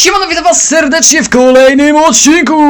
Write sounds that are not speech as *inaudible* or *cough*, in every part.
Siemano, witam was serdecznie w kolejnym odcinku!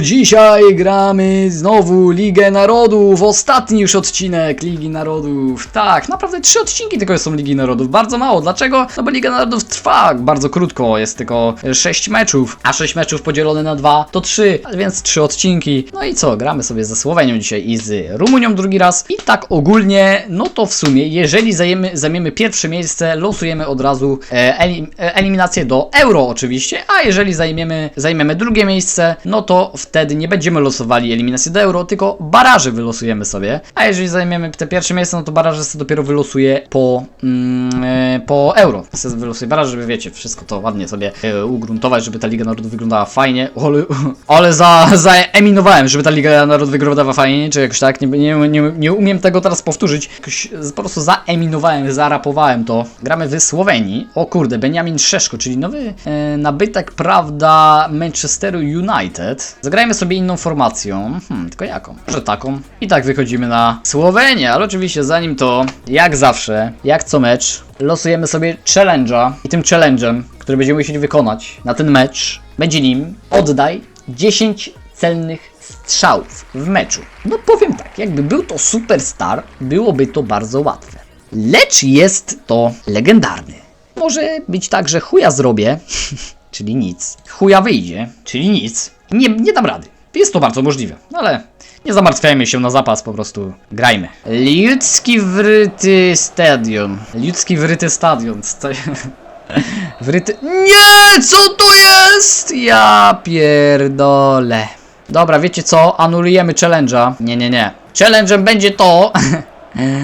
Dzisiaj gramy znowu Ligę Narodów, ostatni już odcinek Ligi Narodów. Tak, naprawdę trzy odcinki tylko są Ligi Narodów, bardzo mało. Dlaczego? No bo Liga Narodów trwa bardzo krótko, jest tylko sześć meczów, a sześć meczów podzielone na dwa to trzy, więc trzy odcinki. No i co, gramy sobie ze Słowenią dzisiaj i z Rumunią drugi raz. I tak ogólnie, no to w sumie, jeżeli zajmiemy, zajmiemy pierwsze miejsce, losujemy od razu e, e, eliminację do Euro oczywiście, a jeżeli zajmiemy, zajmiemy drugie miejsce, no to wtedy nie będziemy losowali eliminacji do Euro, tylko baraże wylosujemy sobie. A jeżeli zajmiemy te pierwsze miejsce, no to baraże sobie dopiero wylosuje po, mm, e, po Euro. Sobie wylosuję baraże, żeby wiecie, wszystko to ładnie sobie e, ugruntować, żeby ta Liga Narodów wyglądała fajnie. Ale, *laughs* ale za, zaeminowałem, żeby ta Liga Narodów wyglądała fajnie, czy jakoś tak, nie, nie, nie, nie umiem tego teraz powtórzyć. Jakoś po prostu zaeminowałem, zarapowałem to. Gramy w Słowenii. O kurde, Benjamin Szeszko, czyli nowy e, nabytek, prawda, Manchesteru United. Zagrajmy sobie inną formacją. Hmm, tylko jaką? Może taką. I tak wychodzimy na Słowenię, ale oczywiście zanim to, jak zawsze, jak co mecz, losujemy sobie challenge'a i tym challenge'em, który będziemy musieli wykonać na ten mecz, będzie nim oddaj 10 celnych strzałów w meczu. No powiem tak, jakby był to superstar, byłoby to bardzo łatwe. Lecz jest to legendarny. Może być tak, że chuja zrobię, *laughs* czyli nic. Chuja wyjdzie, czyli nic. Nie, nie dam rady. Jest to bardzo możliwe, ale nie zamartwiajmy się na zapas, po prostu grajmy. Ludzki wryty stadion. Ludzki wryty stadion. Co... *laughs* Wryty... Nie! Co to jest? Ja pierdolę. Dobra, wiecie co? Anulujemy challenge'a. Nie, nie, nie. Challenge'em będzie to,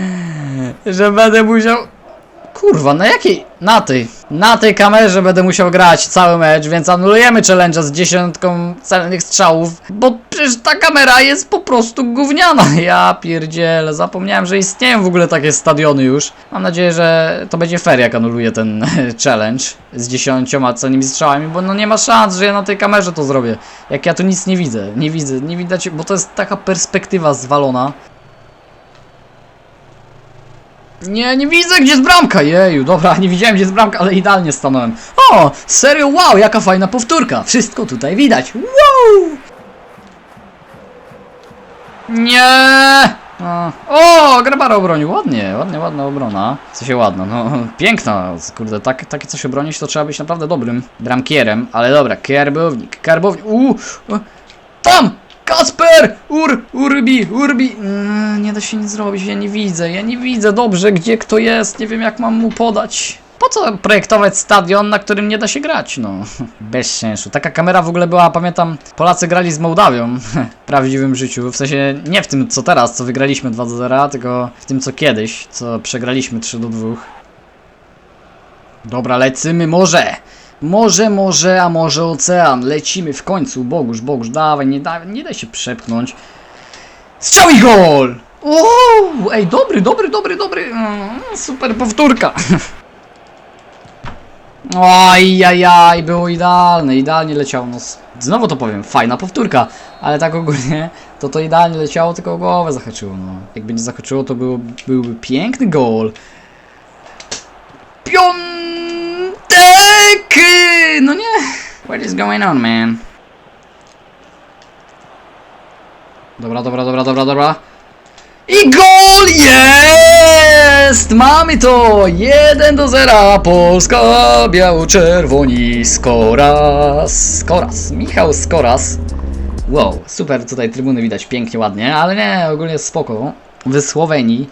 *laughs* że będę musiał... Kurwa, na jakiej? Na tej. Na tej kamerze będę musiał grać cały mecz, więc anulujemy challenge'a z dziesiątką celnych strzałów, bo przecież ta kamera jest po prostu gówniana. *laughs* Ja pierdzielę, zapomniałem, że istnieją w ogóle takie stadiony już. Mam nadzieję, że to będzie fair, jak anuluję ten *laughs* challenge z dziesięcioma celnymi strzałami, bo no nie ma szans, że ja na tej kamerze to zrobię. Jak ja tu nic nie widzę, nie widzę, nie widać, bo to jest taka perspektywa zwalona. Nie, nie widzę, gdzie jest bramka. Jeju, dobra, *laughs* nie widziałem, gdzie jest bramka, ale idealnie stanąłem. O, serio, wow, jaka fajna powtórka. Wszystko tutaj widać. Wow! Nie! O, Grabara obronił, ładnie, ładnie, ładna obrona. Co się ładna, no *laughs* piękna, kurde, tak, takie coś obronić to trzeba być naprawdę dobrym bramkierem, ale dobra, karbownik, karbownik, uuu, tam! Kasper! Ur, Urbi, Urbi! Mm, nie da się nic zrobić, ja nie widzę, ja nie widzę dobrze, gdzie kto jest, nie wiem jak mam mu podać. Po co projektować stadion, na którym nie da się grać? No, *laughs* bez sensu. Taka kamera w ogóle była, pamiętam, Polacy grali z Mołdawią *laughs* w prawdziwym życiu. W sensie nie w tym co teraz, co wygraliśmy 2 do 0, tylko w tym co kiedyś, co przegraliśmy 3 do 2. Dobra, lecimy może! Może, może, a może ocean. Lecimy w końcu. Bogusz, Bogusz, dawaj, nie, da, nie daj się przepchnąć. Strzał i gol! Uuu, ej, dobry, dobry, dobry, dobry. Mm, super powtórka. Oj, aj, aj, było idealne, idealnie leciało. No, znowu to powiem, fajna powtórka, ale tak ogólnie to to idealnie leciało, tylko głowę zahaczyło. No. Jakby nie zahaczyło, to było, byłby piękny gol. Piątek! No nie. What is going on, man? Dobra, dobra, dobra, dobra, dobra. I gol jest! Mamy to! 1 do 0. Polska, biało-czerwoni, Skoras. Skoras. Michał Skoras. Wow, super, tutaj trybuny widać pięknie, ładnie, ale nie, ogólnie spoko. W Słowenii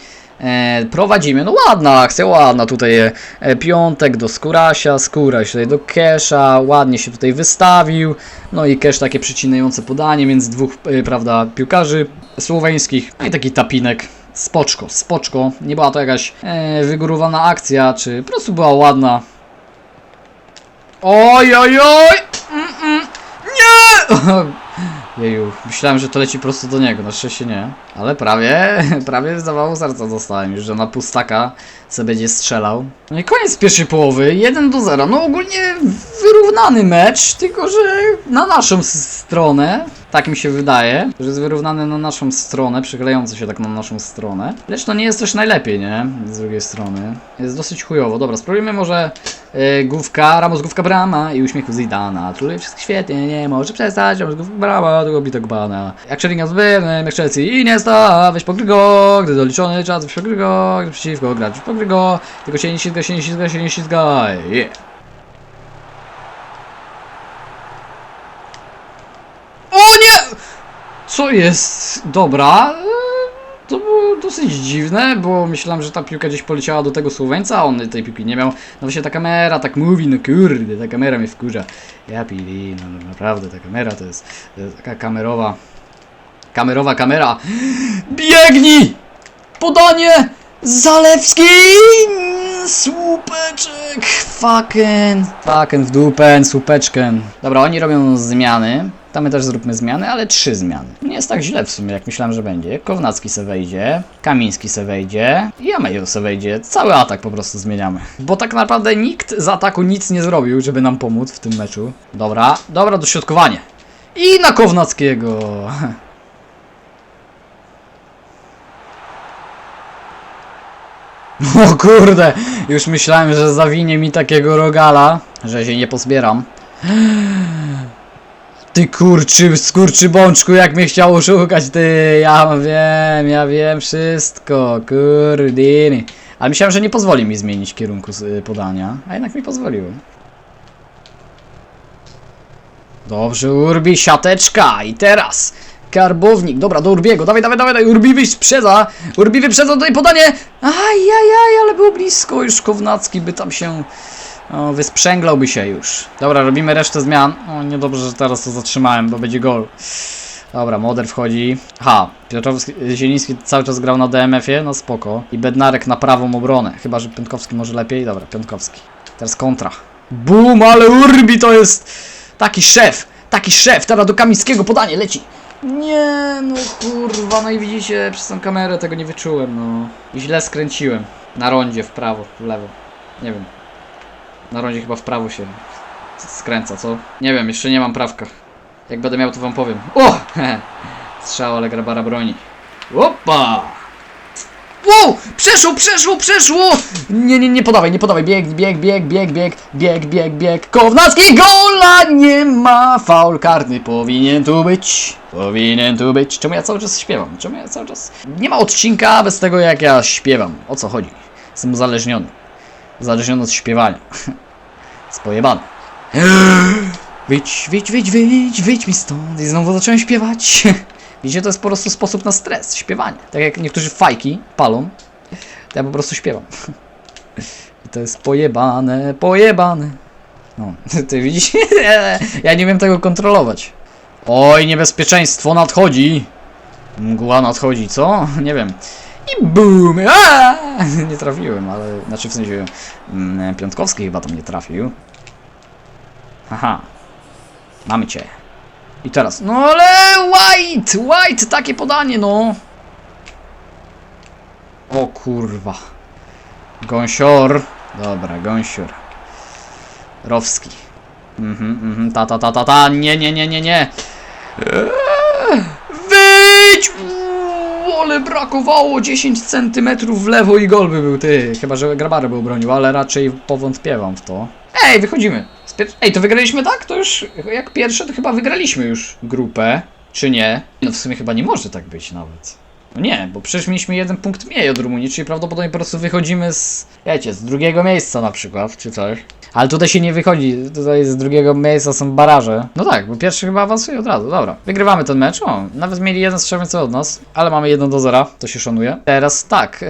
prowadzimy, no ładna akcja, ładna tutaj e, piątek do Skurasia, Skuraś tutaj do Kesza, ładnie się tutaj wystawił, no i Kesz takie przecinające podanie między dwóch, e, prawda, piłkarzy słoweńskich, no i taki tapinek. Spoczko, spoczko, nie była to jakaś e, wygórowana akcja, czy po prostu była ładna. Oj, oj, oj! Mm, mm. Nie! *laughs* Jeju, myślałem, że to leci prosto do niego, na szczęście nie. Ale prawie, *laughs* prawie zawału serca dostałem już, że na pustaka se będzie strzelał. No i koniec pierwszej połowy, 1 do 0. No ogólnie wyrównany mecz, tylko że na naszą stronę. Tak mi się wydaje, że jest wyrównane na naszą stronę, przychylające się tak na naszą stronę. Lecz to nie jest też najlepiej, nie? Z drugiej strony. Jest dosyć chujowo. Dobra, spróbujmy może yy, główka, Ramos główka brama i uśmiechu Zidana. Czuje wszystko świetnie, nie może przestać, Ramos główka brama, tego bita gbana. Jak Sheringham z Byrnem, jak Chelsea i nie sta, weź pokry go, gdy doliczony czas, weź pokry go, gdy przeciwko grać, weź pokry go, tylko się nie ślizga, się nie ślizga, się nie ślizga, yeah. O nie! Co jest? Dobra. eee, To było dosyć dziwne, bo myślałem, że ta piłka gdzieś poleciała do tego Słoweńca, a on tej piłki nie miał. No właśnie ta kamera tak mówi, no kurde, ta kamera mnie wkurza. Ja pili, no, no naprawdę, ta kamera to jest, to jest taka kamerowa, kamerowa kamera. Biegnij! Podanie! Zalewski! Słupeczek! Fucking! Fucking w dupę, słupeczkę. Dobra, oni robią zmiany. Tam my też zróbmy zmiany, ale trzy zmiany. Nie jest tak źle w sumie, jak myślałem, że będzie. Kownacki se wejdzie, Kamiński se wejdzie i Amejo se wejdzie. Cały atak po prostu zmieniamy. Bo tak naprawdę nikt z ataku nic nie zrobił, żeby nam pomóc w tym meczu. Dobra, dobra, dośrodkowanie. I na Kownackiego. *laughs* O kurde, już myślałem, że zawinie mi takiego rogala, że się nie pozbieram. Ty kurczy, skurczy bączku, jak mnie chciał oszukać, ty, ja wiem, ja wiem wszystko, kurdiny. Ale myślałem, że nie pozwoli mi zmienić kierunku y, podania, a jednak mi pozwoliło. Dobrze, Urbi, siateczka i teraz karbownik, dobra, do Urbiego, dawaj, dawaj, dawaj, Urbi wyprzedza, Urbi wyprzedza tutaj podanie, ajajaj, ale było blisko, już Kownacki by tam się, o, wysprzęglałby się już. Dobra, robimy resztę zmian, o, niedobrze, że teraz to zatrzymałem, bo będzie gol. Dobra, Moder wchodzi. Ha, Piotrowski, Zieliński cały czas grał na DMF-ie, no spoko. I Bednarek na prawą obronę. Chyba, że Piątkowski może lepiej. Dobra, Piątkowski. Teraz kontra. Bum, ale Urbi to jest taki szef, taki szef. Teraz do Kamińskiego podanie leci. Nie, no kurwa, no i widzicie, przez tą kamerę tego nie wyczułem, no. I źle skręciłem. Na rondzie, w prawo, w lewo. Nie wiem. Na rondzie chyba w prawo się skręca, co? Nie wiem, jeszcze nie mam prawka. Jak będę miał, to wam powiem. O! *laughs* Strzał, ale grabara broni. Opa! Wow! Przeszło, przeszło, przeszło! Nie, nie, nie podawaj, nie podawaj. Bieg, bieg, bieg, bieg, bieg, bieg, bieg, bieg. Kownacki gola nie ma. Faul karny powinien tu być. Powinien tu być. Czemu ja cały czas śpiewam? Czemu ja cały czas... Nie ma odcinka bez tego, jak ja śpiewam. O co chodzi? Jestem uzależniony. Uzależniony od śpiewania. *laughs* Spojebany. Wyjdź, wyjdź, wyjdź, wyjdź, wyjdź mi stąd i znowu zacząłem śpiewać. *laughs* Widzicie, to jest po prostu sposób na stres, śpiewanie. Tak jak niektórzy fajki palą, to ja po prostu śpiewam. *laughs* I to jest pojebane, pojebane. No, ty widzisz? Ja nie wiem tego kontrolować. Oj, niebezpieczeństwo nadchodzi. Mgła nadchodzi, co? Nie wiem. I boom! Aaaa! *laughs* Nie trafiłem, ale... Znaczy w sensie... mm, Piątkowski chyba tam nie trafił. Haha. Mamy cię. I teraz. No ale White! White! Takie podanie, no! O kurwa. Gąsior. Dobra, gąsior. Rowski. Mhm, mhm, ta, ta, ta, ta, ta. Nie, nie, nie, nie, nie. Eee, Wyjdź! Ale brakowało 10 centymetrów w lewo i gol by był, ty. Chyba, że Grabary był bronił, ale raczej powątpiewam w to. Ej, wychodzimy. Ej, to wygraliśmy tak? To już jak pierwsze, to chyba wygraliśmy już grupę. Czy nie? No w sumie chyba nie może tak być nawet. No nie, bo przecież mieliśmy jeden punkt mniej od Rumunii, czyli prawdopodobnie po prostu wychodzimy z, wiecie, z drugiego miejsca na przykład, czy coś. Ale tutaj się nie wychodzi, tutaj z drugiego miejsca są baraże. No tak, bo pierwszy chyba awansuje od razu, dobra. Wygrywamy ten mecz, o, nawet mieli jeden strzał więcej od nas, ale mamy 1 do 0, to się szanuje. Teraz tak, yy,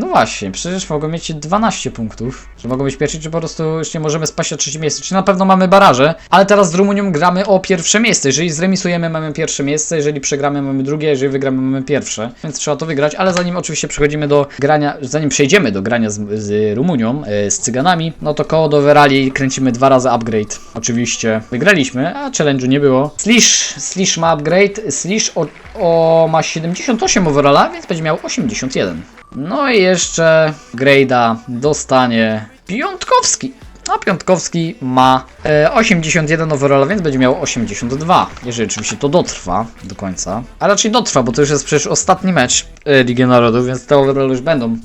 no właśnie, przecież mogą mieć 12 punktów, że mogą być pierwsi, czy po prostu już nie możemy spaść na trzecie miejsce, czy na pewno mamy baraże, ale teraz z Rumunią gramy o pierwsze miejsce, jeżeli zremisujemy mamy pierwsze miejsce, jeżeli przegramy mamy drugie, jeżeli wygramy mamy pierwsze, więc trzeba to wygrać, ale zanim oczywiście przechodzimy do grania, zanim przejdziemy do grania z, z Rumunią, e, z Cyganami, no to koło do Verali kręcimy dwa razy upgrade. Oczywiście wygraliśmy, a challenge'u nie było. Slish, Slish ma upgrade, Slish o, o, ma 78 overalla, więc będzie miał 81. No i jeszcze grade'a dostanie Piątkowski. a Piątkowski ma e, 81 overalla, więc będzie miał 82. Jeżeli oczywiście to dotrwa do końca. A raczej dotrwa, bo to już jest przecież ostatni mecz e, Ligi Narodów, więc te overall już będą e,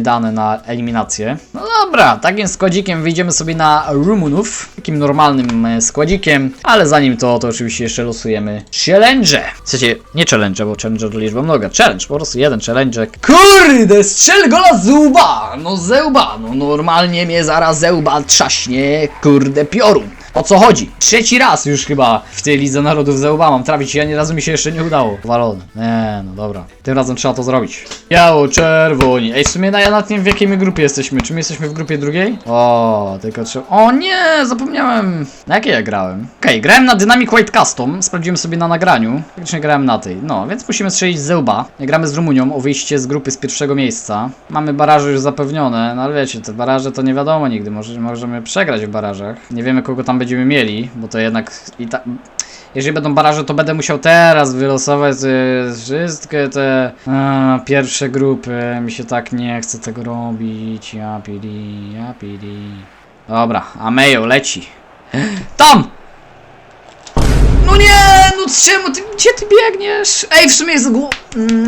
dane na eliminację. No dobra, takim składzikiem wyjdziemy sobie na Rumunów. Takim normalnym e, składzikiem, ale zanim to, to oczywiście jeszcze losujemy challenge. W sensie, nie challenge, bo challenge to liczba mnoga. Challenge, po prostu jeden challenge. Kurde, strzel gola z łba! No zełba, no normalnie mnie zaraz zełba trzaśnie, kurde piorun. O co chodzi? Trzeci raz już chyba w tej Lidze Narodów zełba mam trafić, ja nie razu mi się jeszcze nie udało. Walony. Nie, no dobra. Tym razem trzeba to zrobić. Biało, czerwoni. Ej, w sumie na ja nie wiem w jakiej my grupie jesteśmy. Czy my jesteśmy w grupie drugiej? O, tylko trzeba... O nie, zapomniałem. Na jakiej ja grałem? Okej, grałem na Dynamic White Custom. Sprawdziłem sobie na nagraniu. Faktycznie grałem na tej. No, więc musimy strzelić z zełba. Gramy z Rumunią o wyjście z grupy z pierwszego miejsca. Mamy baraże już zapewnione, no ale wiecie, te baraże to nie wiadomo nigdy. Może, możemy przegrać w barażach. Nie wiemy kogo tam będziemy mieli, bo to jednak i tak... Jeżeli będą baraże, to będę musiał teraz wylosować e, wszystkie te a, pierwsze grupy. Mi się tak nie chce tego robić. Ja pili, ja pili. Dobra, Amejo leci. Tam! No nie, no czemu ty, gdzie ty biegniesz? Ej, w sumie z głowy,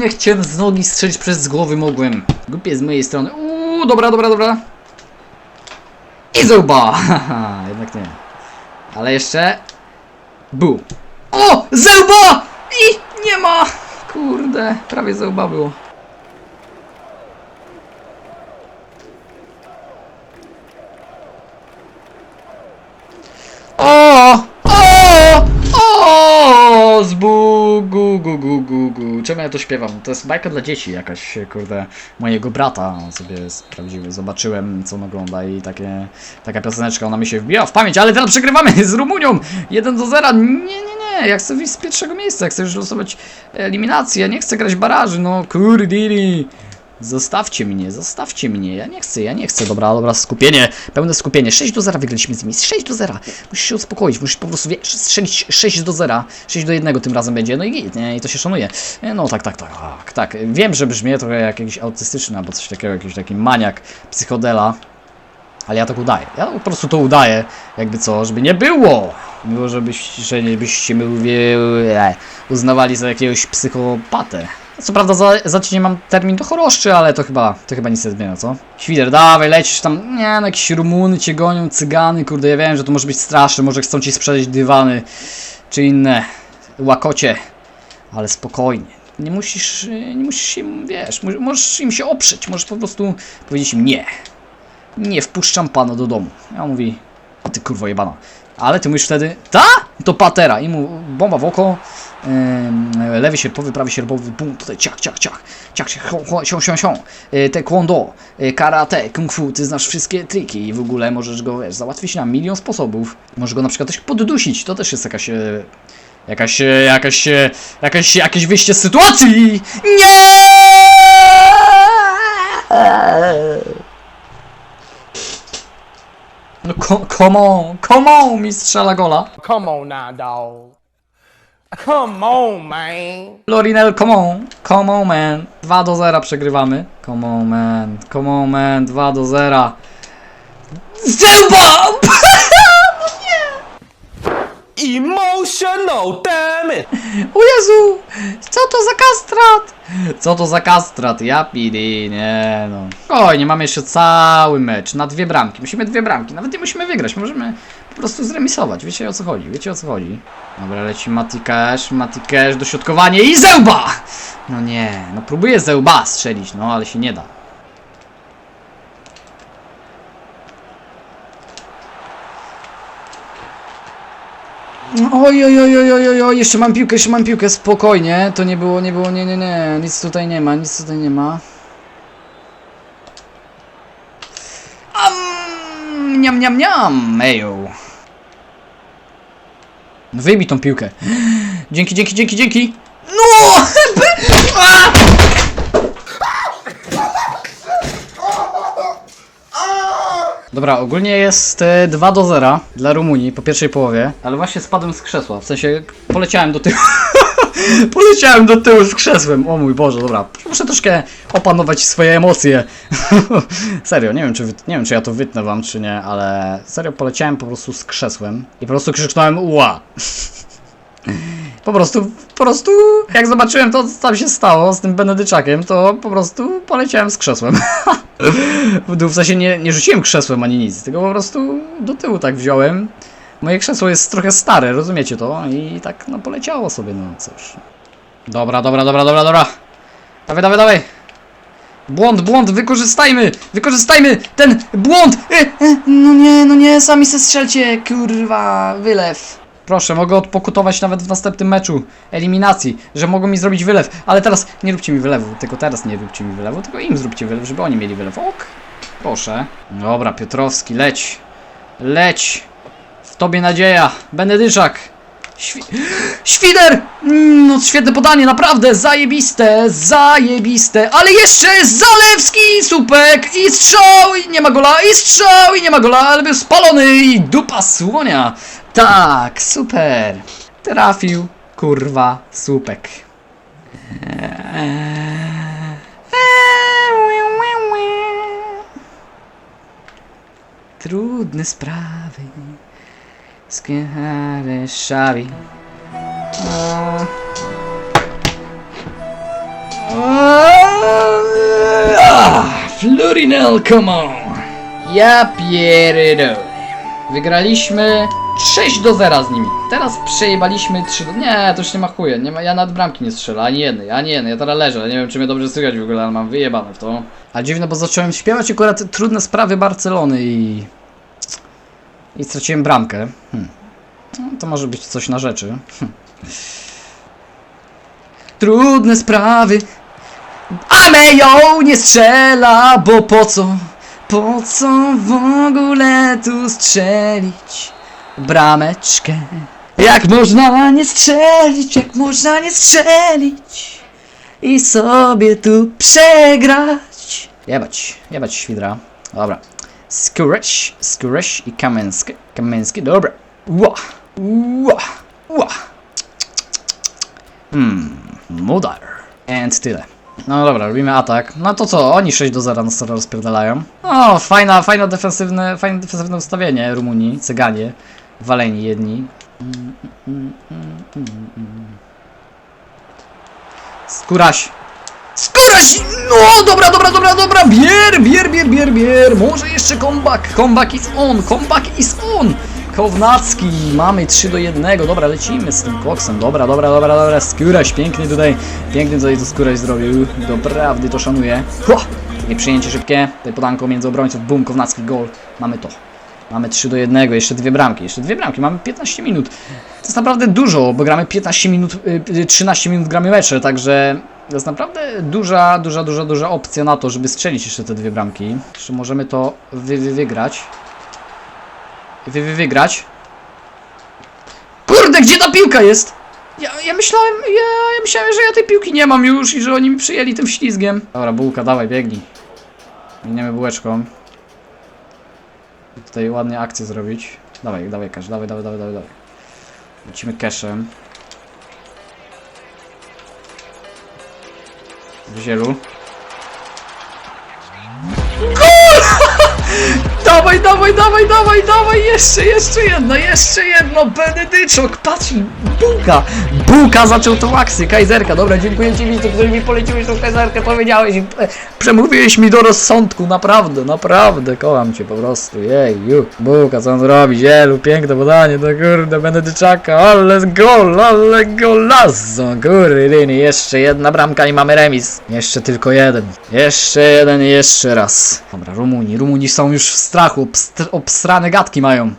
nie chciałem z nogi strzelić, przez z głowy mogłem. Głupie z mojej strony. Uuu, dobra, dobra, dobra. I zuba! *laughs* Haha, jednak nie. Ale jeszcze... Bu. O! Zełba! I nie ma! Kurde, prawie zełba było. O! O! O! Z bu, gu, gu, gu, ja to śpiewam? To jest bajka dla dzieci jakaś, kurde, mojego brata sobie sprawdziłem, zobaczyłem co on ogląda i takie, taka pioseneczka, ona mi się wbiła w pamięć, ale teraz przegrywamy *laughs* z Rumunią! 1 do 0, nie, nie, nie, ja chcę wyjść z pierwszego miejsca, chcę już losować eliminację, nie chcę grać baraży, no kurdili. Zostawcie mnie, zostawcie mnie, ja nie chcę, ja nie chcę, dobra, dobra, skupienie, pełne skupienie, 6 do 0 wygraliśmy z nimi, 6 do 0, musisz się uspokoić, musisz po prostu, wiesz, strzelić 6 do 0, 6 do 1 tym razem będzie, no i nie, i to się szanuje, E, no tak, tak, tak, tak, tak, wiem, że brzmię trochę jak jakiś autystyczny, albo coś takiego, jakiś taki maniak, psychodela, ale ja tak udaję, ja po prostu to udaję, jakby co, żeby nie było, było, żebyś, że nie byście mnie uznawali za jakiegoś psychopatę. Co prawda za, za tydzień mam termin do choroszczy, ale to chyba, to chyba nic nie zmienia, co? Świder, dawaj, lecisz tam, nie no, jakieś Rumuny cię gonią, cygany, kurde, ja wiem, że to może być straszne, może chcą ci sprzedać dywany, czy inne łakocie, ale spokojnie. Nie musisz, nie musisz im, wiesz, mo- możesz im się oprzeć, możesz po prostu powiedzieć im nie. Nie wpuszczam pana do domu. Ja mówi, o ty kurwo jebana. Ale ty mówisz wtedy, ta? To patera. I mu bomba w oko, lewy sierpowy, prawy sierpowy, bum, tutaj ciach, ciach, ciach, ciach, sią, sią, sią. Taekwondo, y, karate, kung fu, ty znasz wszystkie triki i w ogóle możesz go, wiesz, załatwić na milion sposobów. Możesz go na przykład też poddusić, to też jest jakaś, e, jakaś, e, jakaś, e, jakaś, jakieś wyjście z sytuacji. Nie! No co- come on, come on, mi strzela gola. Come on now. Come on, man. Lorinel, come on, come on man. 2 do 0 przegrywamy. Come on man, come on man, 2 do 0. Zęba! *laughs* Emotional, damn it. O Jezu! Co to za kastrat? Co to za kastrat? Ja pidi, nie no. Oj, nie mamy jeszcze cały mecz na dwie bramki. Musimy dwie bramki. Nawet nie musimy wygrać, możemy po prostu zremisować. Wiecie o co chodzi, wiecie o co chodzi. Dobra, leci Mati Cash, Mati Cash, dośrodkowanie i zełba! No nie, no próbuję zełba strzelić, no ale się nie da. Oj, oj, oj, oj, oj, oj, oj, jeszcze mam piłkę, jeszcze mam piłkę, spokojnie, to nie było, nie było, nie, nie, nie, nic tutaj nie ma, nic tutaj nie ma. Am, niam, niam, niam, ejo. No tą piłkę. Dzięki, dzięki, dzięki, dzięki. No! Dobra, ogólnie jest e, 2 do 0 dla Rumunii po pierwszej połowie, ale właśnie spadłem z krzesła, w sensie poleciałem do tyłu. Poleciałem do tyłu z krzesłem, o mój Boże, dobra. Muszę troszkę opanować swoje emocje. *laughs* serio, nie wiem, czy, nie wiem czy ja to wytnę wam, czy nie, ale serio poleciałem po prostu z krzesłem i po prostu krzyknąłem ła. *laughs* Po prostu, po prostu, jak zobaczyłem to, co tam się stało z tym Benedyczakiem, to po prostu poleciałem z krzesłem. *laughs* w dół, w sensie nie, nie rzuciłem krzesłem ani nic, tylko po prostu do tyłu tak wziąłem. Moje krzesło jest trochę stare, rozumiecie to? I tak, no poleciało sobie, no cóż. Dobra, dobra, dobra, dobra, dobra. Dawaj, dawaj, dawaj. Błąd, błąd, wykorzystajmy, wykorzystajmy ten błąd. E, e, no nie, no nie, sami se strzelcie, kurwa, wylew. Proszę, mogę odpokutować nawet w następnym meczu eliminacji, że mogą mi zrobić wylew, ale teraz nie róbcie mi wylewu, tylko teraz nie róbcie mi wylewu, tylko im zróbcie wylew, żeby oni mieli wylew. Ok, proszę. Dobra, Piotrowski, leć, leć, w tobie nadzieja, Benedyczak. Świ Świder! Mm, No świetne podanie, naprawdę, zajebiste, zajebiste, ale jeszcze Zalewski, słupek i strzał i nie ma gola, i strzał i nie ma gola, ale był spalony i dupa słonia. Tak, super. Trafił, kurwa, słupek. Trudne sprawy. Skiere szawi. Florinel, come on! Ja pierdolę. Wygraliśmy 6 do 0 z nimi. Teraz przejebaliśmy 3 do... Nie, to już nie ma chuje. Nie ma... Ja nad bramki nie strzelę, ani jednej, ani jednej. Ja teraz leżę, nie wiem czy mnie dobrze słychać w ogóle, ale mam wyjebane w to. A dziwne, bo zacząłem śpiewać akurat trudne sprawy Barcelony i... I straciłem bramkę. Hmm. No, to może być coś na rzeczy. Hm. Trudne sprawy. A Mejo nie strzela, bo po co? Po co w ogóle tu strzelić brameczkę? Jak można nie strzelić, jak można nie strzelić i sobie tu przegrać? Jebać, jebać świdra. Dobra. Skóreś, Skóreś i Kamensky. Kamensky, dobra. Ła, ła, ła. Hmm, Mudar. And tyle. No dobra, robimy atak. No to co, oni 6 do 0 nas rozpierdalają. O, fajna, fajna defensywne, fajne defensywne ustawienie Rumunii, Cyganie, waleni jedni. Skóraś. Skóraś! No, dobra, dobra, dobra, dobra, bier, bier, bier, bier, bier. Może jeszcze comeback, comeback is on, comeback is on. Kownacki, mamy 3 do 1, dobra, lecimy z tym koksem, dobra, dobra, dobra, dobra, skóraś, piękny tutaj, piękny tutaj to skóraś zrobił, doprawdy to szanuję. Ho! Takie przyjęcie szybkie, tutaj podanko między obrońców, bum, Kownacki, gol, mamy to. Mamy 3 do 1, jeszcze dwie bramki, jeszcze dwie bramki, mamy 15 minut. To jest naprawdę dużo, bo gramy 15 minut, y, y, 13 minut gramy mecze, także to jest naprawdę duża, duża, duża, duża opcja na to, żeby strzelić jeszcze te dwie bramki. Jeszcze możemy to wy, wy, wygrać. Wy, wy, wygrać. Kurde, gdzie ta piłka jest? Ja, ja myślałem, ja, ja myślałem, że ja tej piłki nie mam już i że oni mi przyjęli tym ślizgiem. Dobra, bułka, dawaj, biegnij. Biegniemy bułeczką. Tutaj ładnie akcję zrobić. Dawaj, dawaj, dawaj, dawaj, dawaj, dawaj. dawaj. Lecimy cashem. W zielu. *laughs* Dawaj, dawaj, dawaj, dawaj, dawaj, jeszcze, jeszcze jedno, jeszcze jedno, Benedyczok, patrz, bułka, bułka zaczął tą akcję, kajzerka, dobra, dziękuję Ci, Wisto, który mi poleciłeś tą kajzerkę, powiedziałeś, i, e, przemówiłeś mi do rozsądku, naprawdę, naprawdę, kocham Cię po prostu, jeju, bułka, co on zrobi, zielu, piękne podanie, to kurde, Benedyczaka, ale gol, ale golazo, kurde, jeszcze jedna bramka i mamy remis, jeszcze tylko jeden, jeszcze jeden i jeszcze raz, dobra, Rumuni, Rumuni są już w strachu, obstr obstrane gadki mają.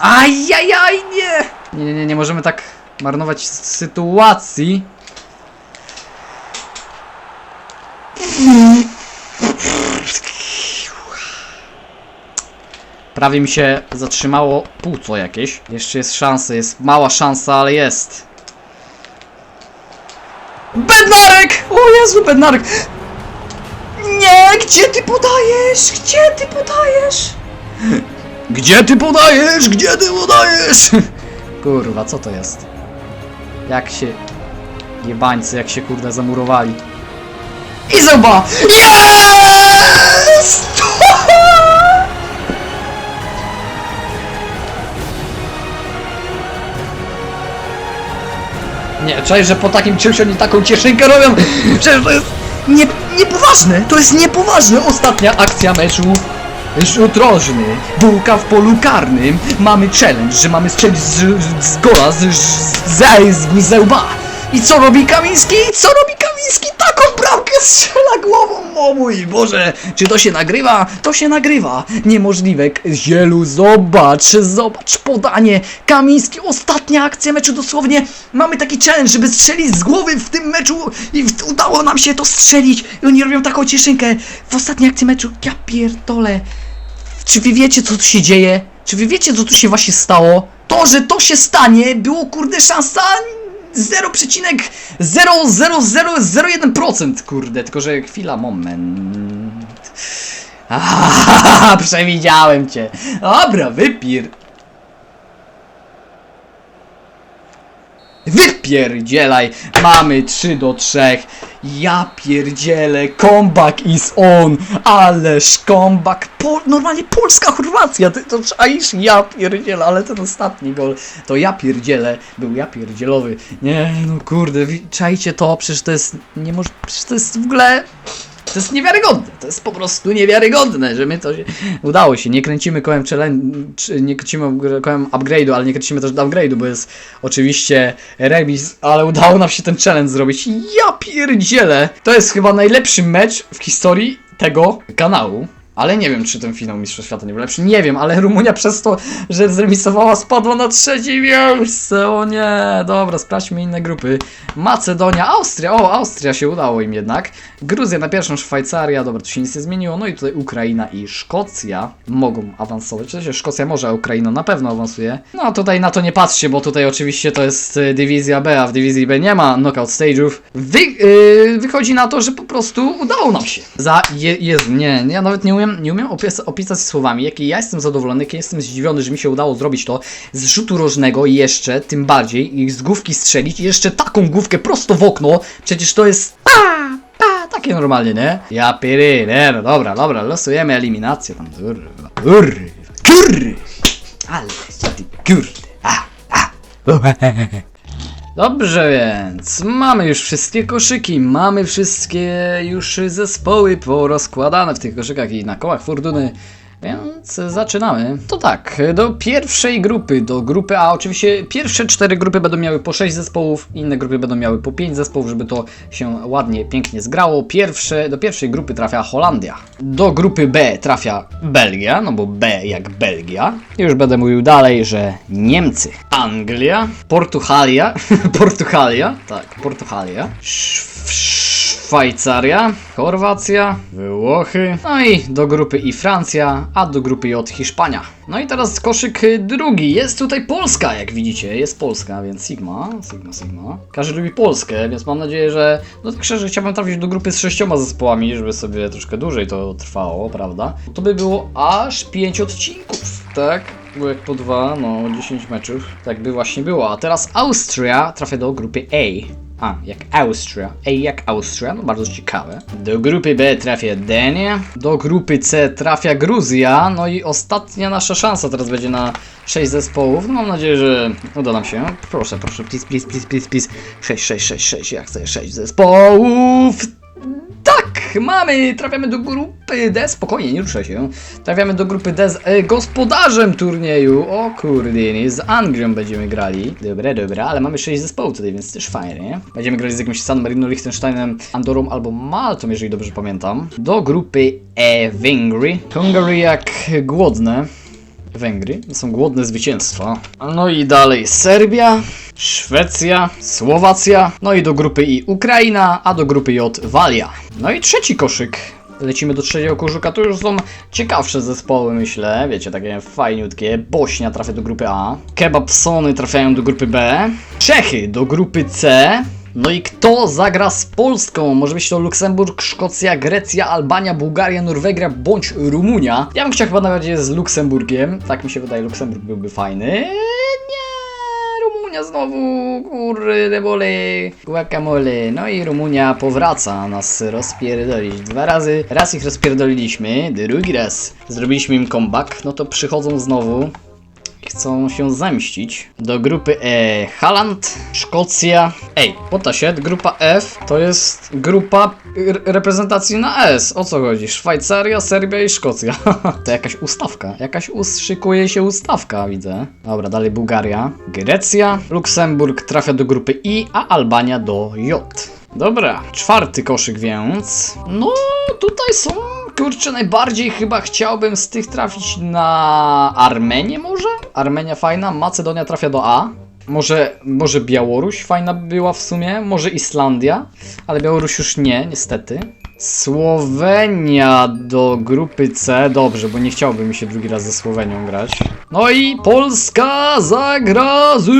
Ajajaj, nie! Nie, nie, nie, nie możemy tak marnować sytuacji. Prawie mi się zatrzymało płuco jakieś. Jeszcze jest szansa, jest mała szansa, ale jest. Bednarek! O Jezu, Bednarek! Nie, gdzie ty podajesz? Gdzie ty podajesz? *laughs* Gdzie ty podajesz? Gdzie ty podajesz? Kurwa, co to jest? Jak się... Jebańcy, jak się kurde zamurowali. I zobacz! Jest! *laughs* Nie, cześć, że po takim czymś oni taką cieszynkę robią. Przecież to jest nie, niepoważne. To jest niepoważne. Ostatnia akcja meczu. Jutrożny. Bułka w polu karnym. Mamy challenge, że mamy strzelić z, z gola, z, z, z, z. I co robi Kamiński? Co robi Kamiński? Taką bramkę strzela głową. O mój Boże. Czy to się nagrywa? To się nagrywa. Niemożliwe. Zielu, zobacz, zobacz podanie. Kamiński, ostatnia akcja meczu dosłownie. Mamy taki challenge, żeby strzelić z głowy w tym meczu i udało nam się to strzelić. I oni robią taką cieszynkę w ostatniej akcji meczu. Ja pierdolę. Czy wy wiecie, co tu się dzieje? Czy wy wiecie, co tu się właśnie stało? To, że to się stanie, było kurde szansa 0,00001%, kurde, tylko że chwila, moment. *laughs* Aaaa, *laughs* przewidziałem cię. Dobra, wypier... Wypierdzielaj! Mamy 3 do 3. Ja pierdzielę, comeback is on! Ależ comeback! Po, normalnie Polska, Chorwacja! Ty to czaisz? Ja pierdzielę, ale ten ostatni gol to ja pierdzielę. Był ja pierdzielowy. Nie, no kurde, czajcie to, przecież to jest nie może, przecież to jest w ogóle... To jest niewiarygodne, to jest po prostu niewiarygodne, że my to się udało się. Nie kręcimy kołem challenge, nie kręcimy kołem upgrade'u, ale nie kręcimy też upgrade'u, bo jest oczywiście remis, ale udało nam się ten challenge zrobić. Ja pierdzielę! To jest chyba najlepszy mecz w historii tego kanału. Ale nie wiem, czy ten finał Mistrzostw Świata nie był lepszy. Nie wiem, ale Rumunia przez to, że zremisowała, spadła na trzecie miejsce. O nie, dobra, sprawdźmy inne grupy. Macedonia, Austria, o, Austria się udało im jednak. Gruzja na pierwszą, Szwajcaria, dobra, tu się nic nie zmieniło. No i tutaj Ukraina i Szkocja mogą awansować. W sensie Szkocja może, a Ukraina na pewno awansuje. No a tutaj na to nie patrzcie, bo tutaj oczywiście to jest y, dywizja B, a w dywizji B nie ma knockout stage'ów. Wy, y, wychodzi na to, że po prostu udało nam się. Za, je, Jezu, nie, ja nawet nie umiem, nie umiem opis, opisać słowami, jaki ja jestem zadowolony, jaki jestem zdziwiony, że mi się udało zrobić to z rzutu rożnego jeszcze, tym bardziej, i z główki strzelić i jeszcze taką główkę prosto w okno, przecież to jest pa, pa, takie normalnie, nie? Ja nie, no dobra, dobra, losujemy eliminację. Tam, kurwa, kurwa, kurwa, ale kurde, a, a, Dobrze więc, mamy już wszystkie koszyki, mamy wszystkie już zespoły porozkładane w tych koszykach i na kołach fortuny, więc zaczynamy. To tak, do pierwszej grupy, do grupy A, oczywiście pierwsze cztery grupy będą miały po 6 zespołów, inne grupy będą miały po 5 zespołów, żeby to się ładnie, pięknie zgrało. Pierwsze, do pierwszej grupy trafia Holandia, do grupy B trafia Belgia, no bo B jak Belgia. Już będę mówił dalej, że Niemcy, Anglia, Portugalia, *laughs* Portugalia, tak, Portugalia, Szw- Szwajcaria, Chorwacja, Włochy, no i do grupy I Francja, a do grupy J Hiszpania. No i teraz koszyk drugi. Jest tutaj Polska, jak widzicie, jest Polska, więc Sigma, Sigma, Sigma. Każdy lubi Polskę, więc mam nadzieję, że no tak szczerze chciałbym trafić do grupy z sześcioma zespołami, żeby sobie troszkę dłużej to trwało, prawda? To by było aż 5 odcinków, tak? Było jak po dwa, no 10 meczów. Tak by właśnie było. A teraz Austria trafia do grupy A. A, jak Austria. A jak Austria, no bardzo ciekawe. Do grupy B trafia Dania. Do grupy C trafia Gruzja. No i ostatnia nasza szansa teraz będzie na 6 zespołów. No mam nadzieję, że uda nam się. Proszę, proszę, please, please, please, please, please. 6, 6, 6, 6. Ja chcę 6 zespołów. Tak, mamy, trafiamy do grupy D, spokojnie, nie ruszaj się. Trafiamy do grupy D z e, gospodarzem turnieju. O kurde, z Anglią będziemy grali. Dobra, dobra, ale mamy 6 zespołów tutaj, więc też fajnie. Będziemy grali z jakimś San Marino, Liechtensteinem, Andorą albo Maltą, jeżeli dobrze pamiętam. Do grupy E Węgry. Hungary jak głodne. Węgry są głodne zwycięstwa. No i dalej Serbia, Szwecja, Słowacja, no i do grupy I Ukraina, a do grupy J Walia. No i trzeci koszyk. Lecimy do trzeciego koszyka, to już są ciekawsze zespoły, myślę, wiecie, takie fajniutkie. Bośnia trafia do grupy A, Kebabsony trafiają do grupy B, Czechy do grupy C, No i kto zagra z Polską? Może być to Luksemburg, Szkocja, Grecja, Albania, Bułgaria, Norwegia bądź Rumunia. Ja bym chciał chyba na razie z Luksemburgiem. Tak mi się wydaje, Luksemburg byłby fajny. Nie, Rumunia znowu, kurde bole, guacamole. No i Rumunia powraca nas rozpierdolić dwa razy. Raz ich rozpierdoliliśmy, drugi raz zrobiliśmy im comeback, no to przychodzą znowu chcą się zemścić. Do grupy E Haland, Szkocja. Ej, się, grupa F to jest grupa reprezentacji na S. O co chodzi? Szwajcaria, Serbia i Szkocja. *laughs* to jakaś ustawka. Jakaś us szykuje się ustawka, widzę. Dobra, dalej Bułgaria. Grecja, Luksemburg trafia do grupy I, a Albania do J. Dobra, czwarty koszyk więc. No, tutaj są. Kurczę, najbardziej chyba chciałbym z tych trafić na Armenię może? Armenia fajna, Macedonia trafia do A. Może, może Białoruś fajna by była w sumie, może Islandia, ale Białoruś już nie, niestety. Słowenia do grupy C, dobrze, bo nie chciałbym mi się drugi raz ze Słowenią grać. No i Polska zagra z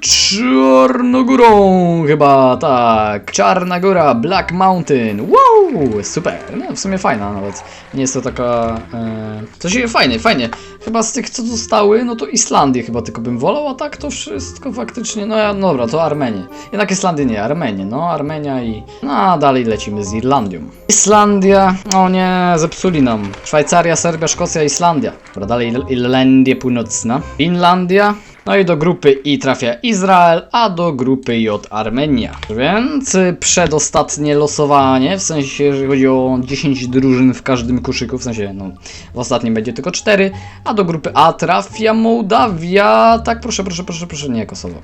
Czarnogórą, chyba tak. Czarna Góra, Black Mountain, wow, super, no w sumie fajna nawet. Nie jest to taka, e... to się fajnie, fajnie. Chyba z tych co zostały, no to Islandię chyba tylko bym wolał, a tak to wszystko faktycznie, no ja, dobra, to Armenię. Jednak Islandię nie, Armenię, no Armenia i, no a dalej lecimy z Irlandią. Islandia, o nie, zepsuli nam. Szwajcaria, Serbia, Szkocja, Islandia. Dobra, dalej Ir- Irlandia Północna. Finlandia. No i do grupy I trafia Izrael, a do grupy J Armenia. Więc przedostatnie losowanie, w sensie jeżeli chodzi o 10 drużyn w każdym koszyku, w sensie no w ostatnim będzie tylko 4, a do grupy A trafia Mołdawia. Tak, proszę, proszę, proszę, proszę, nie Kosowo.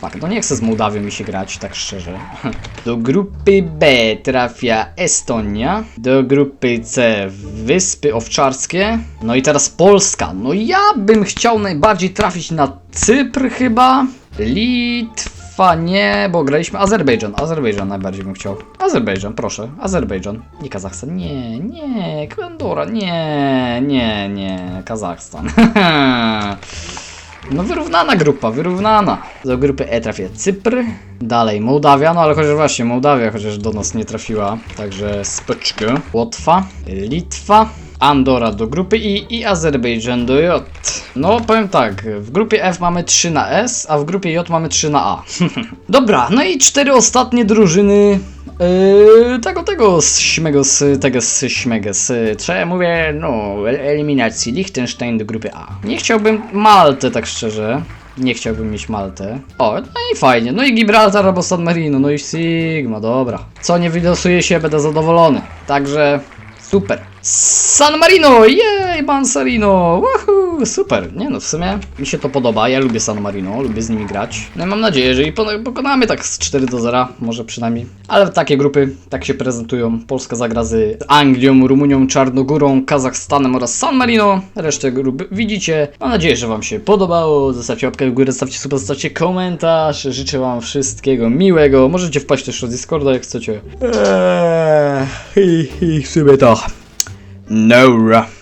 Fakt, no nie chcę z Mołdawią mi się grać, tak szczerze. *laughs* Do grupy B trafia Estonia, do grupy C Wyspy Owczarskie, no i teraz Polska. No ja bym chciał najbardziej trafić na Cypr chyba, Litwa nie, bo graliśmy Azerbejdżan, Azerbejdżan najbardziej bym chciał. Azerbejdżan, proszę, Azerbejdżan. Nie Kazachstan, nie, nie, Andora, nie, nie, nie, Kazachstan. *laughs* No wyrównana grupa, wyrównana. Do grupy E trafia Cypr, dalej Mołdawia, no ale chociaż właśnie Mołdawia chociaż do nas nie trafiła, także speczkę. Łotwa, Litwa, Andora do grupy I i Azerbejdżan do J. No powiem tak, w grupie F mamy 3 na S, a w grupie J mamy 3 na A. *laughs* Dobra, no i cztery ostatnie drużyny Yy, tego, tego, z śmego, z tego, śmego, co ja mówię, no, el- eliminacji Liechtenstein do grupy A. Nie chciałbym Maltę, tak szczerze. Nie chciałbym mieć Maltę. O, no i fajnie. No i Gibraltar albo San Marino, no i Sigma, dobra. Co nie wylosuje się, będę zadowolony. Także super. San Marino, jej, Mansarino, woohoo, super. Nie no, w sumie mi się to podoba, ja lubię San Marino, lubię z nimi grać. No i mam nadzieję, że i pokonamy tak z 4 do 0, może przynajmniej. Ale takie grupy tak się prezentują. Polska zagra z Anglią, Rumunią, Czarnogórą, Kazachstanem oraz San Marino. Resztę grup widzicie. Mam nadzieję, że wam się podobało. Zostawcie łapkę w górę, zostawcie suba, zostawcie komentarz. Życzę wam wszystkiego miłego. Możecie wpaść też do Discorda, jak chcecie. Eee, i, i w sumie to. No